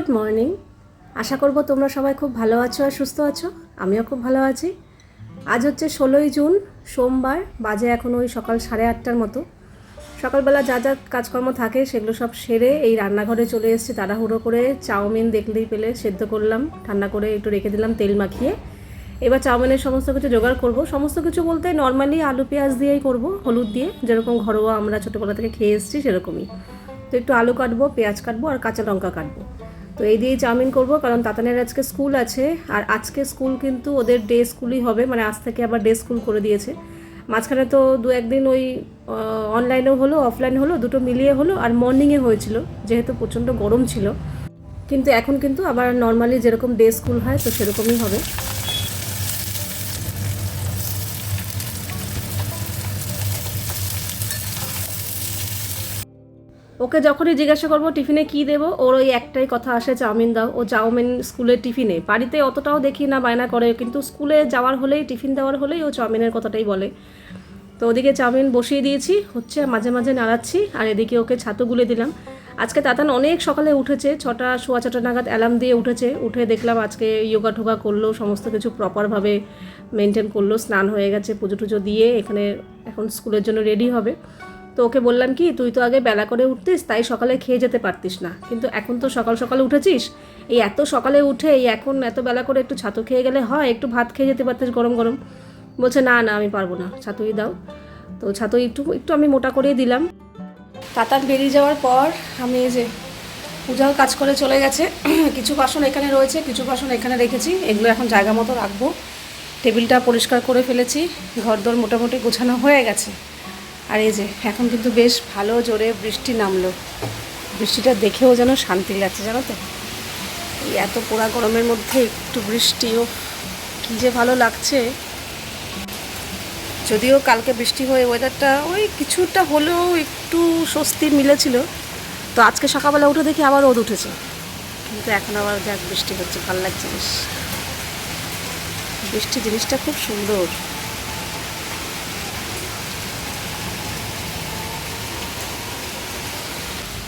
Good morning. আশা করব তোমরা সবাই খুব ভালো আছো আর সুস্থ আছো। আমিও খুব ভালো আছি। আজ হচ্ছে ষোলোই জুন, সোমবার, বাজে এখন ওই সকাল সাড়ে আটটার মতো। সকালবেলা যা যা কাজকর্ম থাকে সেগুলো সব সেরে এই রান্নাঘরে চলে এসেছি, তাড়াহুড়ো করে চাউমিন দেখলেই পেলে সেদ্ধ করলাম, ঠান্ডা করে একটু রেখে দিলাম তেল মাখিয়ে। এবার চাউমিনের সমস্ত কিছু জোগাড় করব। সমস্ত কিছু বলতে নর্মালি আলু পেঁয়াজ দিয়েই করব, হলুদ দিয়ে। যেরকম ঘরোয়া আমরা ছোটোবেলা থেকে খেয়ে এসেছি সেরকমই। তো একটু আলু কাটবো, পেঁয়াজ কাটবো আর কাঁচা লঙ্কা কাটবো। তো এই দিয়েই চাউমিন করব, কারণ তাতানের আজকে স্কুল আছে, আর আজকে স্কুল কিন্তু ওদের ডে স্কুলই হবে মানে আজ থেকে আবার ডে স্কুল করে দিয়েছে। মাঝখানে তো দু একদিন ওই অনলাইনেও হলো অফলাইন হলো, দুটো মিলিয়ে হলো, আর মর্নিংয়ে হয়েছিল, যেহেতু প্রচণ্ড গরম ছিল। কিন্তু এখন কিন্তু আবার নর্মালি যেরকম ডে স্কুল হয়, তো সেরকমই হবে। ওকে যখনই জিজ্ঞাসা করব, টিফিনে কী দেবো? ওর ওই একটাই কথা আসে, চাউমিন দাও। ও চাউমিন স্কুলের টিফিনে। বাড়িতে অতটাও দেখি না, বায়না করে, কিন্তু স্কুলে যাওয়ার হলেই, টিফিন দেওয়ার হলেই ও চাউমিনের কথাটাই বলে। তো ওদিকে চাউমিন বসিয়ে দিয়েছি, হচ্ছে মাঝে মাঝে নাড়াচ্ছি, আর এদিকে ওকে ছাতু গুলে দিলাম। আজকে তাতান অনেক সকালে উঠেছে, ছটা, সোয়া ছটা নাগাদ অ্যালার্ম দিয়ে উঠেছে। উঠে দেখলাম আজকে ইয়োগা ঠোগা করল, সমস্ত কিছু প্রপারভাবে মেনটেন করল, স্নান হয়ে গেছে, পুজো টুজো দিয়ে এখানে এখন স্কুলের জন্য রেডি হবে। তো ওকে বললাম কি, তুই তো আগে বেলা করে উঠতিস, তাই সকালে খেয়ে যেতে পারতিস না। কিন্তু এখন তো সকাল সকালে উঠেছিস, এই এত সকালে উঠে এই এখন এত বেলা করে একটু ছাতু খেয়ে গেলে হয়, একটু ভাত খেয়ে যেতে পারতিস গরম গরম? বলছে, না না, আমি পারব না, ছাতুই দাও। তো ছাতুই একটু একটু আমি মোটা করেই দিলাম। তাতার বেরিয়ে যাওয়ার পর আমি এই যে পূজাও কাজ করে চলে গেছে। কিছু বাসন এখানে রয়েছে, কিছু বাসন এখানে রেখেছি, এগুলো এখন জায়গা মতো রাখব। টেবিলটা পরিষ্কার করে ফেলেছি, ঘরদোর মোটামুটি গোছানো হয়ে গেছে। আর এই যে, এখন কিন্তু বেশ ভালো জোরে বৃষ্টি নামলো। বৃষ্টিটা দেখেও যেন শান্তি লাগছে, জানো তো? এই এত পোড়া গরমের মধ্যে একটু বৃষ্টিও কী যে ভালো লাগছে। যদিও কালকে বৃষ্টি হয়ে ওয়েদারটা ওই কিছুটা হলেও একটু স্বস্তি মিলেছিল। তো আজকে সকালবেলা উঠে দেখি আবার রোদ উঠেছে। কিন্তু এখন আবার যাক বৃষ্টি হচ্ছে, ভালো লাগছে বেশ। বৃষ্টি জিনিসটা খুব সুন্দর।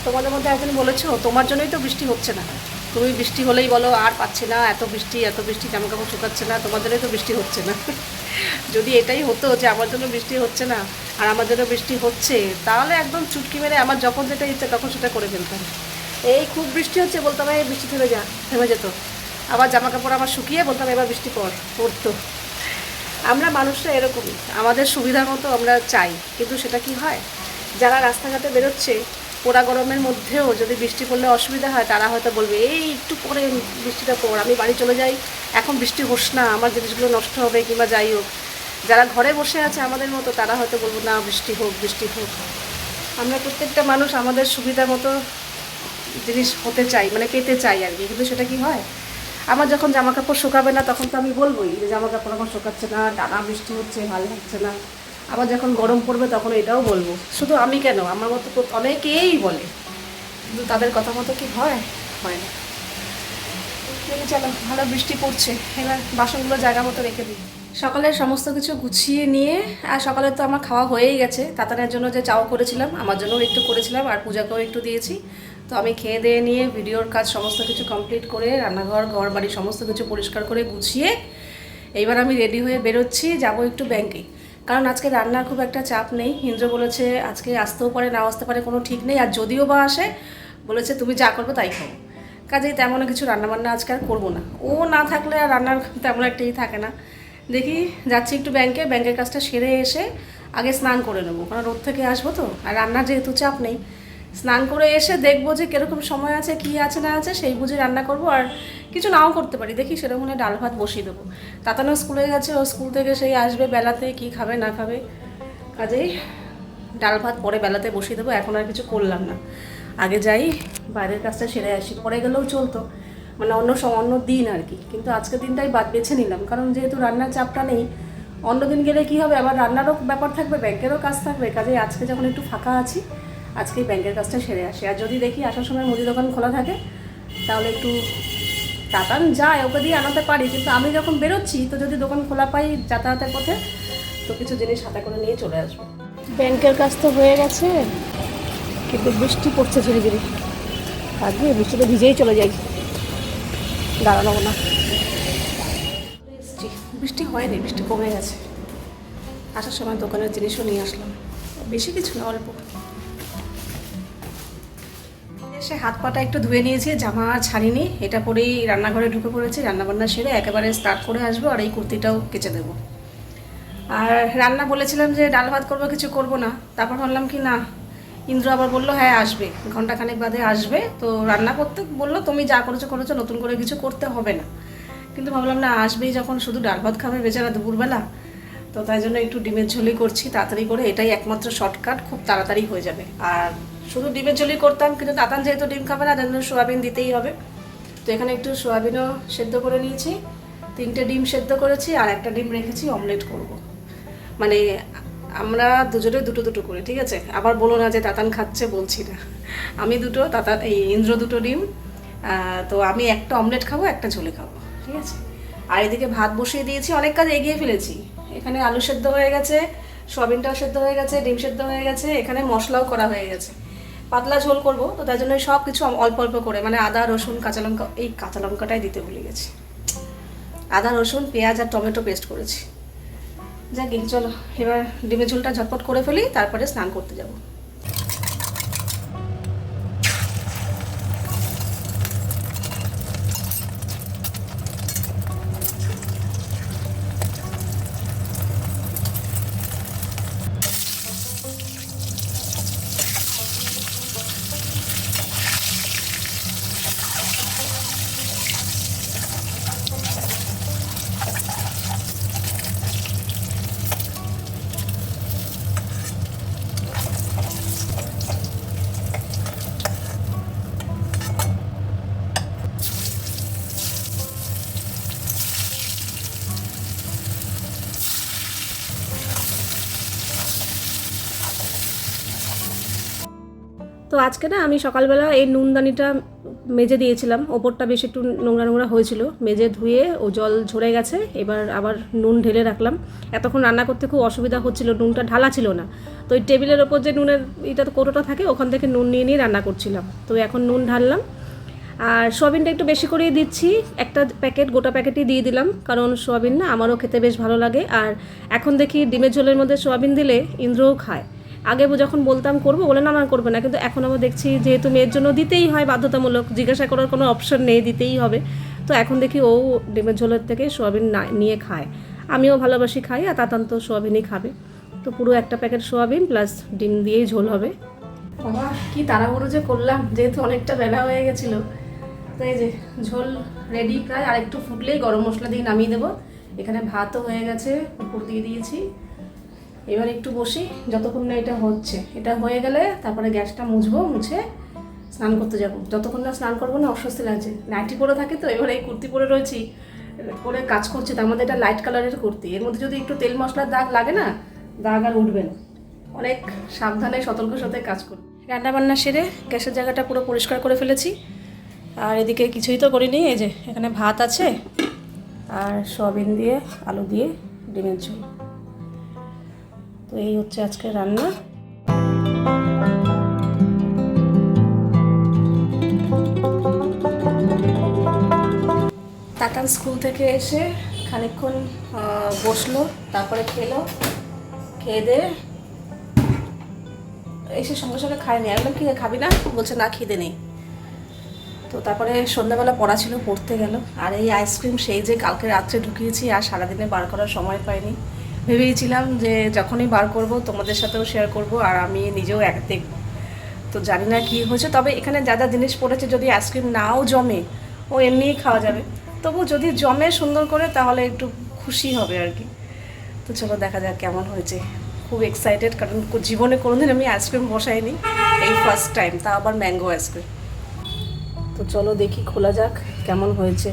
তোমাদের মধ্যে একজন বলেছ, তোমার জন্যই তো বৃষ্টি হচ্ছে না। তুমি বৃষ্টি হলেই বলো, আর পাচ্ছি না, এত বৃষ্টি এত বৃষ্টি জামা কাপড় শুকাচ্ছে না তোমাদেরই তো বৃষ্টি হচ্ছে না। যদি এটাই হতো যে আমার জন্য বৃষ্টি হচ্ছে না, আর আমার জন্য বৃষ্টি হচ্ছে, তাহলে একদম চুটকি মেরে আমার যখন যেটা ইচ্ছে তখন সেটা করে ফেলতাম। এই খুব বৃষ্টি হচ্ছে, বলতাম, এই বৃষ্টি থেমে যা, থেমে যেত আবার জামা কাপড় আমার শুকিয়ে বলতাম, এবার বৃষ্টি পর পড়তো আমরা মানুষরা এরকমই, আমাদের সুবিধার মতো আমরা চাই, কিন্তু সেটা কি হয়? যারা রাস্তাঘাটে বেরোচ্ছে পোড়া গরমের মধ্যেও যদি বৃষ্টি পড়লে অসুবিধা হয়, তারা হয়তো বলবে, এই একটু পরে বৃষ্টিটা পড়, আমি বাড়ি চলে যাই। এখন বৃষ্টি হোস না, আমার জিনিসগুলো নষ্ট হবে কিংবা যাই হোক। যারা ঘরে বসে আছে আমাদের মতো, তারা হয়তো বলব, না, বৃষ্টি হোক বৃষ্টি হোক। আমরা প্রত্যেকটা মানুষ আমাদের সুবিধা মতো জিনিস হতে চাই মানে পেতে চাই আর কি, কিন্তু সেটা কি হয়? আমার যখন জামা কাপড় শুকাবে না, তখন তো আমি বলবোই যে জামা কাপড় আমার শুকাচ্ছে না, টানা বৃষ্টি হচ্ছে, ভালো লাগছে না। আবার যখন গরম পড়বে তখন এটাও বলব। শুধু আমি কেন? আমার মতো তো অনেকেই বলে। কিন্তু তাদের কথা মতো কি হয়? হয় না। চলো, ভালো বৃষ্টি পড়ছে। এবার বাসনগুলো জায়গা মতো রেখে দিই। সকালে সমস্ত কিছু গুছিয়ে নিয়ে, আর সকালে তো আমার খাওয়া হয়েই গেছে। তাতানের জন্য যে চাও করেছিলাম, আমার জন্যও একটু করেছিলাম, আর পূজাকেও একটু দিয়েছি। তো আমি খেয়ে দিয়ে নিয়ে, ভিডিওর কাজ সমস্ত কিছু কমপ্লিট করে, রান্নাঘর ঘর বাড়ি সমস্ত কিছু পরিষ্কার করে গুছিয়ে, এইবার আমি রেডি হয়ে বেরোচ্ছি। যাব একটু ব্যাংকে কারণ আজকে রান্নার খুব একটা চাপ নেই। ইন্দ্র বলেছে আজকে আসতেও পারে না আসতে পারে, কোনো ঠিক নেই। আর যদিও বা আসে, বলেছে তুমি যা করবে তাই খাও। কাজেই তেমন কিছু রান্নাবান্না আজকে আর করব না। ও না থাকলে আর রান্নার তেমন একটাই থাকে না। দেখি, যাচ্ছি একটু ব্যাংকে ব্যাংকের কাজটা সেরে এসে আগে স্নান করে নেব। কারণ রোদ থেকে আসব তো। আর রান্নার যেহেতু চাপ নেই স্নান করে এসে দেখব যে কীরকম সময় আছে, কী আছে, না আছে, সেই বুঝে রান্না করব আর কিছু নাও করতে পারি। দেখি সেরকম হলে ডাল ভাত বসিয়ে দেবো। তাতানো স্কুলে গেছে, ও স্কুল থেকে সেই আসবে বেলাতে, কি খাবে, না খাবে। কাজেই ডাল ভাত পরে বেলাতে বসিয়ে দেবো, এখন আর কিছু করলাম না। আগে যাই, বাইরের কাজটা সেরে আসি। পরে গেলেও চলতো। মানে অন্য অন্য দিন আর কি। কিন্তু আজকের দিনটাই বাদ বেছে নিলাম। কারণ যেহেতু রান্নার চাপটা নেই, অন্য দিন গেলে কি হবে? আবার রান্নারও ব্যাপার থাকবে, ব্যাংকেরও কাজ থাকবে। কাজেই আজকে যখন একটু ফাঁকা আছি আজকেই ব্যাংকের কাজটা সেরে আসি। আর যদি দেখি আসার সময় মুদি দোকান খোলা থাকে তাহলে একটু তাতান যায় ওকে দিয়ে আনাতে পারি। কিন্তু আমি যখন বেরোচ্ছি তো যদি দোকান খোলা পাই যাতায়াতের পথে তো কিছু জিনিস হাতে করে নিয়ে চলে আসব। ব্যাংকের কাজ তো হয়ে গেছে কিন্তু বৃষ্টি পড়ছে ঝিরি ঝিরি আজকে বৃষ্টিতে ভিজেই চলে যাই। দাঁড়ানো না। এসছি বৃষ্টি হয়নি বৃষ্টি কমে গেছে। আসার সময় দোকানের জিনিসও নিয়ে আসলাম। বেশি কিছু না অল্প। এসে হাত পাটা একটু ধুয়ে নিয়েছি, জামা ছাড়িনি এটা পরেই রান্নাঘরে ঢুকে পড়েছি, রান্নাবান্না সেরে একেবারে স্টার্ট করে আসব আর এই কুর্তিটাও কেচে দেবো। আর রান্না বলেছিলাম যে ডাল ভাত করব, কিছু করব না। তারপর ভাবলাম কি না, ইন্দ্র আবার বলল হ্যাঁ আসবে। ঘন্টাখানেক বাদে আসবে। তো রান্না করতে বলল, তুমি যা করেছ করেছ, নতুন করে কিছু করতে হবে না। কিন্তু ভাবলাম, না, আসবেই যখন, শুধু ডাল ভাত খাবে বেচারা দুপুরবেলা। তো তাই জন্য একটু ডিমের ঝোলি করছি, তাড়াতাড়ি করে। এটাই একমাত্র শর্টকাট খুব তাড়াতাড়ি হয়ে যাবে। আর শুধু ডিমের ঝোলি করতাম, কিন্তু তাতান যেহেতু ডিম খাবে না জন্য সোয়াবিন দিতেই হবে। তো এখানে একটু সোয়াবিনও সেদ্ধ করে নিয়েছি। তিনটে ডিম সেদ্ধ করেছি, আর একটা ডিম রেখেছি, অমলেট করব। মানে আমরা দুজনে দুটো দুটো করি, ঠিক আছে? আবার বলো না যে তাতান খাচ্ছে, বলছি না। আমি দুটো তাতান এই ইন্দ্র দুটো ডিম তো আমি একটা অমলেট খাব, একটা ঝোলে খাব, ঠিক আছে? আর এদিকে ভাত বসিয়ে দিয়েছি, অনেক কাজ এগিয়ে ফেলেছি। এখানে আলু সেদ্ধ হয়ে গেছে, সোয়াবিনটাও সেদ্ধ হয়ে গেছে, ডিম সেদ্ধ হয়ে গেছে, এখানে মশলাও করা হয়ে গেছে। পাতলা ঝোল করব, তো তাই জন্য সব কিছু অল্প অল্প করে মানে আদা, রসুন, কাঁচা লঙ্কা, এই কাঁচা লঙ্কাটাই দিতে ভুলে গেছি। আদা, রসুন, পেঁয়াজ আর টমেটো পেস্ট করেছি। যাক চলো, এবার ডিমের ঝোলটা ঝটপট করে ফেলি, তারপরে স্নান করতে যাব। আজকে না আমি সকালবেলা এই নুনদানিটা মেজে দিয়েছিলাম। ওপরটা বেশ একটু নোংরা নোংরা হয়েছিল। মেজে ধুয়ে ও জল ঝরে গেছে। এবার আবার নুন ঢেলে রাখলাম। এতক্ষণ রান্না করতে খুব অসুবিধা হচ্ছিল, নুনটা ঢালা ছিল না। তো ওই টেবিলের ওপর যে নুনের এটা তো কোটোটা থাকে, ওখান থেকে নুন নিয়ে নিয়ে রান্না করছিলাম। তো এখন নুন ঢাললাম। আর সোয়াবিনটা একটু বেশি করেই দিচ্ছি। একটা প্যাকেট, গোটা প্যাকেটই দিয়ে দিলাম। কারণ সোয়াবিন না আমারও খেতে বেশ ভালো লাগে। আর এখন দেখি ডিমের ঝোলের মধ্যে সোয়াবিন দিলে ইন্দ্রও খায়। আগে যখন বলতাম করব, বলে না না, করবে না। কিন্তু এখন আমরা দেখছি যেহেতু মেয়ের জন্য দিতেই হয় বাধ্যতামূলক, জিজ্ঞাসা করার কোনো অপশন নেই, দিতেই হবে। তো এখন দেখি ও ডিমের ঝোলের থেকে সোয়াবিন না, নিয়ে খায়। আমিও ভালোবাসি খাই আর তাতান তো সোয়াবিনই খাবে। তো পুরো একটা প্যাকেট সোয়াবিন প্লাস ডিম দিয়েই ঝোল হবে। কি তাড়াহুড়ো যে করলাম, যেহেতু অনেকটা বেলা হয়ে গেছিল। তো এই যে ঝোল রেডি প্রায়, আর একটু ফুটলেই গরম মশলা দিয়ে নামিয়ে দেবো। এখানে ভাতও হয়ে গেছে, উপর দিয়ে দিয়েছি। এবার একটু বসি, যতক্ষণ না এটা হচ্ছে। এটা হয়ে গেলে তারপরে গ্যাসটা মুছবো, মুছে স্নান করতে যাব। যতক্ষণ না স্নান করব না, অস্বস্তি লাগছে। নাইটি পরে থাকে তো, এবার এই কুর্তি পরে রয়েছি। পরে কাজ করছে, তার মধ্যে এটা লাইট কালারের কুর্তি। এর মধ্যে যদি একটু তেল মশলার দাগ লাগে না, দাগ আর উঠবে না। অনেক সাবধানে সতর্ক সাথে কাজ করি। রান্না বান্না সেরে গ্যাসের জায়গাটা পুরো পরিষ্কার করে ফেলেছি। আর এদিকে কিছুই তো করিনি, এই যে এখানে ভাত আছে। আর সয়াবিন দিয়ে, আলু দিয়ে, ডিমের ঝোল। তো এই হচ্ছে আজকে রান্না। তাতান স্কুল থেকে এসে খানিকক্ষণ আহ, বসল তারপরে খেলো খেয়ে এসে সঙ্গে সঙ্গে খায়নি। বললাম কি খাবি না? বলছে না খিদে নেই। তো তারপরে সন্ধ্যাবেলা পড়া ছিল পড়তে গেল। আর এই আইসক্রিম সেই যে কালকে রাত্রে ঢুকিয়েছি আর সারাদিনে বার করার সময় পাইনি। ভেবেছিলাম যে যখনই বার করব, তোমাদের সাথেও শেয়ার করব আর আমি নিজেও এক দেখব। তো জানি না কি হয়েছে, তবে এখানে যা যা জিনিস পড়েছে, যদি আইসক্রিম নাও জমে, ও এমনিই খাওয়া যাবে। তবু যদি জমে সুন্দর করে, তাহলে একটু খুশি হবে আর কি। তো চলো দেখা যাক কেমন হয়েছে। খুব এক্সাইটেড কারণ জীবনে কোনোদিন আমি আইসক্রিম বসাইনি, এই ফার্স্ট টাইম তা আবার ম্যাঙ্গো আইসক্রিম তো চলো দেখি, খোলা যাক কেমন হয়েছে।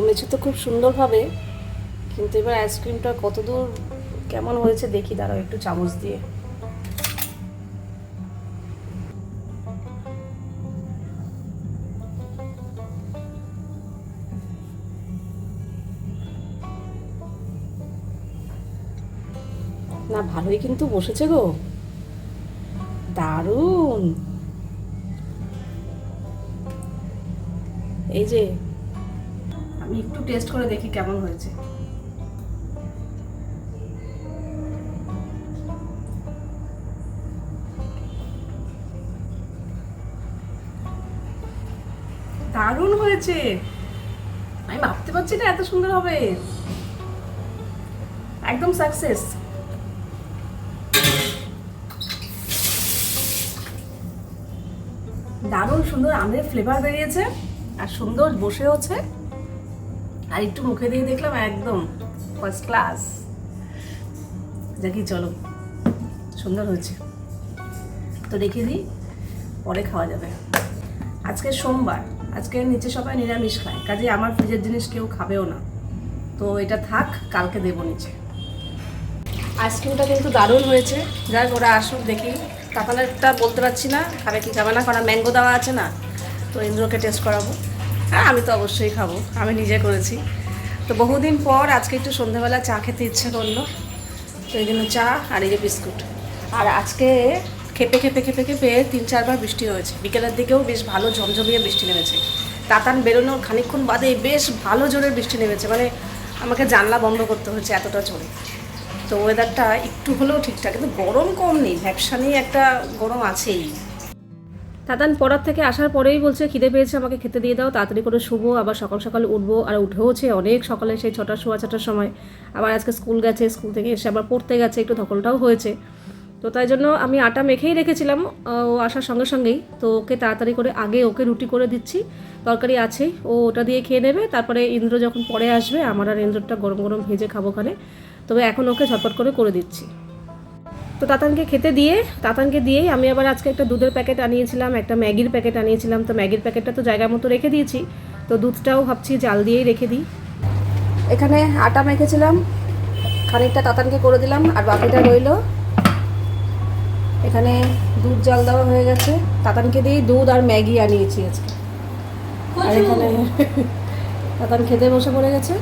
জমেছে তো খুব সুন্দরভাবে, কিন্তু এবার আইসক্রিমটা কতদূর কেমন হয়েছে দেখি, দাঁড়াও একটু চামচ দিয়ে। না, ভালোই কিন্তু বসেছে গো। দারুণ। এই যে আমি একটু টেস্ট করে দেখি কেমন হয়েছে। দারুণ হয়েছে। আমি ভাবতে পারছি না এত সুন্দর হবে। একদম সাকসেস দারুণ সুন্দর আমের ফ্লেভার বেরিয়েছে, আর সুন্দর বসেওছে আর একটু মুখে দিয়ে দেখলাম একদম ফার্স্ট ক্লাস দেখি, চলো। সুন্দর হয়েছে। তো রেখে দিই, পরে খাওয়া যাবে। আজকে সোমবার, আজকে নিচে সবাই নিরামিষ খায়, কাজে আমার ফ্রিজের জিনিস কেউ খাবেও না। তো এটা থাক, কালকে দেবো নিচে। আইসক্রিমটা কিন্তু দারুণ হয়েছে। যাই ওরা আসুক, দেখি। কাপালেরটা বলতে পারছি না, খাবে কি খাবে না কারণ ম্যাঙ্গো দেওয়া আছে না, তো ইন্দ্রকে টেস্ট করাবো। আর আমি তো অবশ্যই খাব। আমি নিজে করেছি। তো বহুদিন পর আজকে একটু সন্ধ্যাবেলা চা খেতে ইচ্ছে করল। তো এই জন্য চা আর এই যে বিস্কুট। আর আজকে খেপে খেপে খেপে খেপে তিন চারবার বৃষ্টি হয়েছে। বিকেলের দিকেও বেশ ভালো ঝমঝমিয়ে বৃষ্টি নেমেছে। তাতান বেরোনোর খানিকক্ষণ বাদে বেশ ভালো জোরে বৃষ্টি নেমেছে। মানে আমাকে জানলা বন্ধ করতে হয়েছে এতটা জোরে। তো ওয়েদারটা একটু হলেও ঠিকঠাক, কিন্তু গরম কম নেই। ভ্যাপসা নিয়ে একটা গরম আছেই। তাতান পড়ার থেকে আসার পরেই বলছে, খিদে পেয়েছে, আমাকে খেতে দিয়ে দাও, তাড়াতাড়ি করে শুবো, আবার সকাল সকাল উঠবো। আর উঠেওছে অনেক সকালে সেই ছটা সোয়া ছটার সময়। আবার আজকে স্কুল গেছে, স্কুল থেকে এসে আবার পড়তে গেছে, একটু ধকলটাও হয়েছে। তো তাই জন্য আমি আটা মেখেই রেখেছিলাম, ও আসার সঙ্গে সঙ্গেই। তো ওকে তাড়াতাড়ি করে আগে ওকে রুটি করে দিচ্ছি, তরকারি আছে, ও ওটা দিয়ে খেয়ে নেবে। তারপরে ইন্দ্র যখন পরে আসবে, আমার আর ইন্দ্রটা গরম গরম ভেজে খাব ওখানে। তবে এখন ওকে ঝটপট করে করে দিচ্ছি। তো তাতানকে খেতে দিয়ে তাতানকে দিয়েই আমি আবার আজকে একটা দুধের প্যাকেট আনিয়েছিলাম একটা ম্যাগির প্যাকেট আনিয়েছিলাম। তো ম্যাগির প্যাকেটটা তো জায়গা মতো রেখে দিয়েছি। তো দুধটাও ভাবছি জাল দিয়েই রেখে দিই। এখানে আটা মেখেছিলাম খানিকটা তাতানকে করে দিলাম আর বাকিটা রইল। এখানে দুধ জাল দেওয়া হয়ে গেছে। তাতানকে দিয়েই দুধ আর ম্যাগি আনিয়েছি আজকে। আর এখানে তাতান খেতে বসে পড়ে গেছে।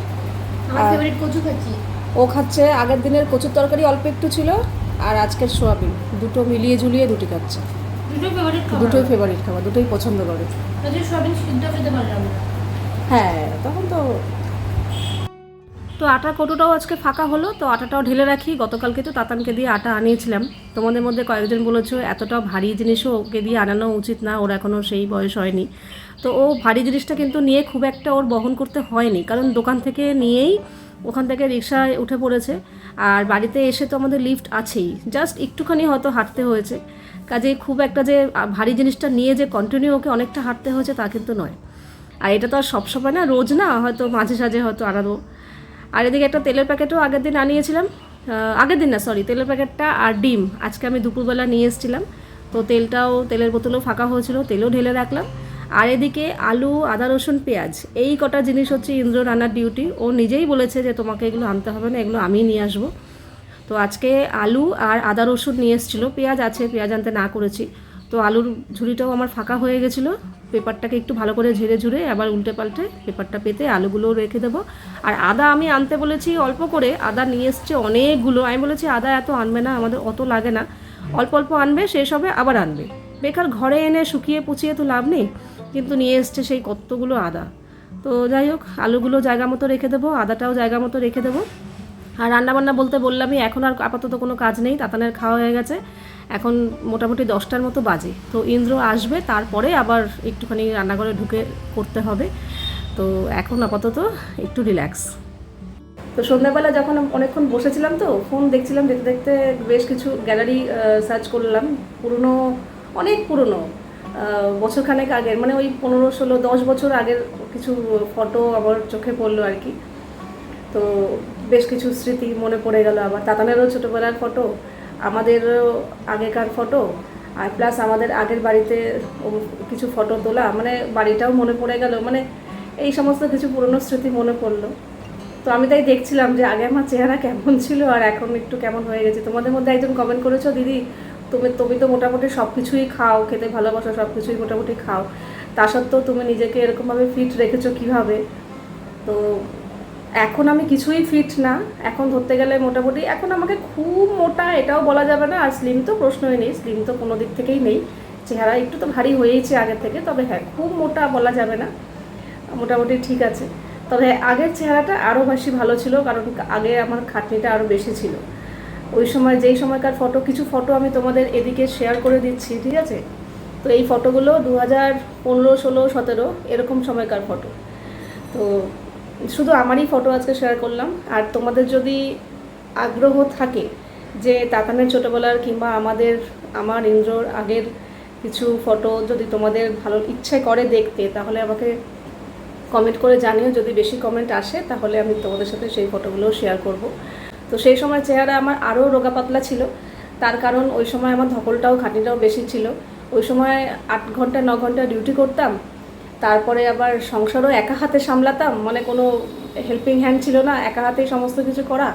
আমার আর- ফেভারিট কচু খাচ্ছি। ও খাচ্ছে। আগের দিনের কচুর তরকারি অল্প একটু ছিল। আর আজকের সোয়াবিন দুটো মিলিয়ে ঝুলিয়ে রুটি খাচ্ছে দুটোই ফেভারিট খাবার। দুটোই ফেভারিট খাবার দুটোই পছন্দ করে। হ্যাঁ তখন তো তো আটার কৌটোটাও আজকে ফাঁকা হলো তো আটাটাও ঢেলে রাখি। গতকালকে তো তাতানকে দিয়ে আটা আনিয়েছিলাম। তোমাদের মধ্যে কয়েকজন বলেছ এতটা ভারী জিনিসও ওকে দিয়ে আনানো উচিত না ওর এখনও সেই বয়স হয়নি। তো ও ভারী জিনিসটা কিন্তু নিয়ে খুব একটা ওর বহন করতে হয়নি। কারণ দোকান থেকে নিয়েই ওখান থেকে রিক্সায় উঠে পড়েছে। আর বাড়িতে এসে তো আমাদের লিফট আছেই। জাস্ট একটুখানি হয়তো হাঁটতে হয়েছে। কাজে খুব একটা যে ভারী জিনিসটা নিয়ে যে কন্টিনিউ ওকে অনেকটা হাঁটতে হয়েছে তা কিন্তু নয়। আর এটা তো আর সবসময় না, রোজ না, হয়তো মাঝে সাঝে হয়তো আনাবো। আর এদিকে একটা তেলের প্যাকেটও আগের দিন আনিয়েছিলাম। আগের দিন না সরি তেলের প্যাকেটটা আর ডিম। আজকে আমি দুপুরবেলা নিয়ে এসেছিলাম। তো তেলটাও, তেলের বোতলও ফাঁকা হয়েছিল, তেলও ঢেলে রাখলাম। আর এদিকে আলু, আদা, রসুন, পেঁয়াজ, এই কটা জিনিস হচ্ছে ইন্দ্র রান্নার ডিউটি ও নিজেই বলেছে যে তোমাকে এগুলো আনতে হবে না, এগুলো আমিই নিয়ে আসব। তো আজকে আলু আর আদা, রসুন নিয়ে এসেছিল। পেঁয়াজ আছে, পেঁয়াজ আনতে না করেছি। তো আলুর ঝুড়িটাও আমার ফাঁকা হয়ে গেছিল। পেপারটাকে একটু ভালো করে ঝেড়ে ঝুড়ে আবার উল্টে পাল্টে পেপারটা পেতে আলুগুলোও রেখে দেবো। আর আদা আমি আনতে বলেছি অল্প করে। আদা নিয়ে এসছে অনেকগুলো। আমি বলেছি, আদা এত আনবে না, আমাদের অত লাগে না। অল্প অল্প আনবে, শেষ হবে, আবার আনবে। বেকার ঘরে এনে শুকিয়ে পুচিয়ে তো লাভ নেই। কিন্তু নিয়ে এসছে সেই কতগুলো আদা। তো যাই হোক, আলুগুলো জায়গা মতো রেখে দেবো, আদাটাও জায়গা মতো রেখে দেবো। আর রান্নাবান্না বলতে বললামই, এখন আর আপাতত কোনো কাজ নেই, তাতানের খাওয়া হয়ে গেছে। এখন মোটামুটি দশটার মতো বাজে। তো ইন্দ্র আসবে, তারপরে আবার একটুখানি রান্নাঘরে ঢুকে করতে হবে। তো এখন আপাতত একটু রিল্যাক্স তো সন্ধ্যাবেলা যখন অনেকক্ষণ বসেছিলাম তো ফোন দেখছিলাম, দেখতে দেখতে বেশ কিছু গ্যালারি সার্চ করলাম। পুরনো, অনেক পুরনো। বছরখানেক আগের মানে ওই পনেরো, ষোলো, দশ বছর আগের কিছু ফটো আমার চোখে পড়ল আর কি। তো বেশ কিছু স্মৃতি মনে পড়ে গেল আবার। তাতানেরও ছোটোবেলার ফটো আমাদেরও আগেকার ফটো আর প্লাস আমাদের আগের বাড়িতে কিছু ফটো তোলা মানে বাড়িটাও মনে পড়ে গেল মানে এই সমস্ত কিছু পুরনো স্মৃতি মনে পড়ল। তো আমি তাই দেখছিলাম যে আগে আমার চেহারা কেমন ছিল আর এখন একটু কেমন হয়ে গেছে। তোমাদের মধ্যে একজন কমেন্ট করেছ, দিদি তুমি তুমি তো মোটামুটি সব কিছুই খাও, খেতে ভালোবাসো সব কিছুই মোটামুটি খাও। তা সত্ত্বেও তুমি নিজেকে এরকমভাবে ফিট রেখেছো কীভাবে? তো এখন আমি কিছুই ফিট না। এখন ধরতে গেলে মোটামুটি, এখন আমাকে খুব মোটা, এটাও বলা যাবে না। আর স্লিম তো প্রশ্নই নেই স্লিম তো কোনো দিক থেকেই নেই। চেহারা একটু তো ভারী হয়েইছে আগে থেকে, তবে হ্যাঁ খুব মোটা বলা যাবে না। মোটামুটি ঠিক আছে। তবে আগের চেহারাটা আরও বেশি ভালো ছিল, কারণ আগে আমার খাটনিটা আরও বেশি ছিল। ওই সময় যেই সময়কার ফটো, কিছু ফটো আমি তোমাদের এদিকে শেয়ার করে দিচ্ছি, ঠিক আছে? তো এই ফটোগুলো দু হাজার পনেরো, ষোলো, সতেরো, এরকম সময়কার ফটো। তো শুধু আমারই ফটো আজকে শেয়ার করলাম। আর তোমাদের যদি আগ্রহ থাকে যে তাতানের ছোটোবেলার কিংবা আমাদের, আমার, ইন্দ্রর আগের কিছু ফটো যদি তোমাদের ভালো ইচ্ছে করে দেখতে, তাহলে আমাকে কমেন্ট করে জানিও। যদি বেশি কমেন্ট আসে, তাহলে আমি তোমাদের সাথে সেই ফটোগুলোও শেয়ার করব। তো সেই সময় চেহারা আমার আরও রোগা পাতলা ছিল। তার কারণ ওই সময় আমার ধকলটাও খাটিটাও বেশি ছিল। ওই সময় আট ঘণ্টা, ন ঘণ্টা ডিউটি করতাম। তারপরে আবার সংসারও একা হাতে সামলাতাম। মানে কোনো হেল্পিং হ্যান্ড ছিল না, একা হাতেই সমস্ত কিছু করা।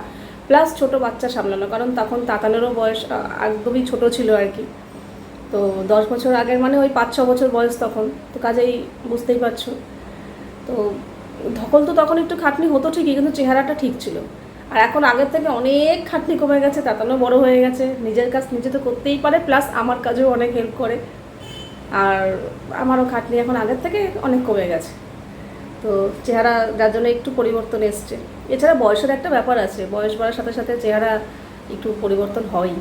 প্লাস ছোট বাচ্চা সামলানো, কারণ তখন তাতানেরও বয়স একদমই ছোট ছিল আর কি। তো দশ বছর আগের মানে ওই পাঁচ, ছ বছর বয়স তখন। তো কাজেই বুঝতেই পারছ। তো ধকল তো তখন একটু খাটনি হতো ঠিকই, কিন্তু চেহারাটা ঠিক ছিল। আর এখন আগের থেকে অনেক খাটনি কমে গেছে তাতানো বড় হয়ে গেছে। নিজের কাজ নিজে তো করতেই পারে প্লাস আমার কাজেও অনেক হেল্প করে। আর আমারও খাটনি এখন আগের থেকে অনেক কমে গেছে। তো চেহারা যার জন্য একটু পরিবর্তন এসছে। এছাড়া বয়সের একটা ব্যাপার আছে, বয়স বাড়ার সাথে সাথে চেহারা একটু পরিবর্তন হয়ই।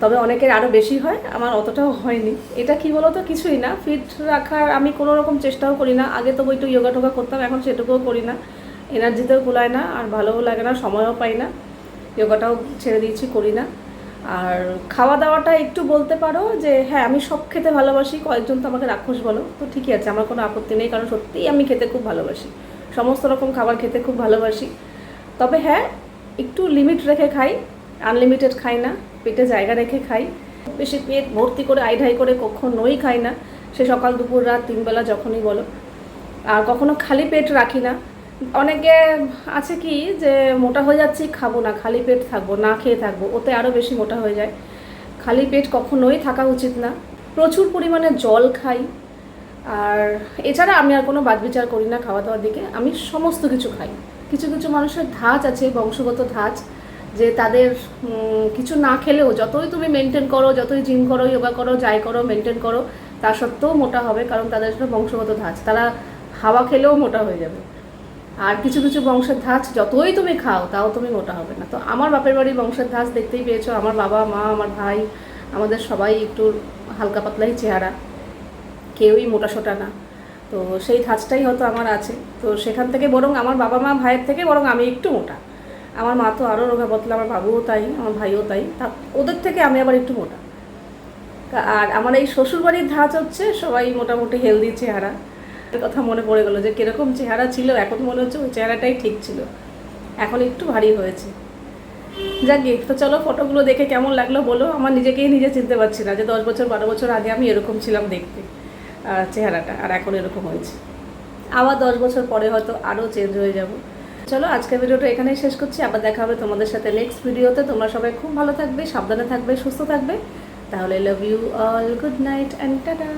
তবে অনেকের আরও বেশি হয়, আমার অতটাও হয়নি। এটা কি বলতো? কিছুই না। ফিট রাখার আমি কোনো রকম চেষ্টাও করি না। আগে তো একটু যোগা টোগা করতাম, এখন সেটুকুও করি না। এনার্জিতেও কুলায় না, আর ভালোও লাগে না, সময়ও পাই না। যোগাটাও ছেড়ে দিয়েছি, করি না। আর খাওয়া দাওয়াটা একটু বলতে পারো যে হ্যাঁ আমি সব খেতে ভালোবাসি, কয়েকজন তো আমাকে রাক্ষস বলো, তো ঠিকই আছে, আমার কোনো আপত্তি নেই, কারণ সত্যিই আমি খেতে খুব ভালোবাসি। সমস্ত রকম খাবার খেতে খুব ভালোবাসি। তবে হ্যাঁ একটু লিমিট রেখে খাই আনলিমিটেড খাই না, পেটে জায়গা রেখে খাই। বেশি পেট ভর্তি করে আইঢাই করে কখনোই খাই না। সে সকাল, দুপুর, রাত, তিনবেলা যখনই বলো। আর কখনো খালি পেট রাখি না। অনেকে আছে কি যে মোটা হয়ে যাচ্ছি, খাব না, খালি পেট থাকব, না খেয়ে থাকব, ওতে আরও বেশি মোটা হয়ে যায়। খালি পেট কখনোই থাকা উচিত না। প্রচুর পরিমাণে জল খাই। আর এছাড়া আমি আর কোনো বাদ বিচার করি না খাওয়া দাওয়ার দিকে। আমি সমস্ত কিছু খাই। কিছু কিছু মানুষের ধাঁচ আছে, বংশগত ধাঁচ, যে তাদের কিছু না খেলেও যতই তুমি মেনটেন করো, যতই জিম করো যোগা করো যাই করো মেনটেন করো, তা সত্ত্বেও মোটা হবে, কারণ তাদের বংশগত ধাঁচ। তারা হাওয়া খেলেও মোটা হয়ে যাবে। আর কিছু কিছু বংশের ধাঁচ যতই তুমি খাও, তাও তুমি মোটা হবে না। তো আমার বাপের বাড়ির বংশের ধাঁচ দেখতেই পেয়েছ, আমার বাবা, মা, আমার ভাই, আমাদের সবাই একটু হালকা পাতলাই চেহারা। কেউই মোটা সোটা না। তো সেই ধাঁচটাই হয়তো আমার আছে। তো সেখান থেকে বরং আমার বাবা মা ভাইয়ের থেকে বরং আমি একটু মোটা। আমার মা তো আরও রোগা পাতলা আমার বাবুও তাই, আমার ভাইও তাই। তা ওদের থেকে আমি আবার একটু মোটা। আর আমার এই শ্বশুরবাড়ির ধাঁচ হচ্ছে সবাই মোটামুটি হেলদি চেহারা। এর কথা মনে পড়ে গেলো যে কীরকম চেহারা ছিল এখন মনে হচ্ছে ওই চেহারাটাই ঠিক ছিল। এখন একটু ভারী হয়েছে। যাক গে, তো চলো ফটোগুলো দেখে কেমন লাগল বলো। আমার নিজেকেই নিজে চিনতে পারছি না যে দশ বছর বারো বছর আগে আমি এরকম ছিলাম দেখতে চেহারাটা আর এখন এরকম হয়েছে। আবার দশ বছর পরে হয়তো আরও চেঞ্জ হয়ে যাব। চলো আজকের ভিডিওটা এখানেই শেষ করছি। আবার দেখা হবে তোমাদের সাথে নেক্সট ভিডিওতে। তোমরা সবাই খুব ভালো থাকবে সাবধানে থাকবে সুস্থ থাকবে। তাহলে love you all good night and tata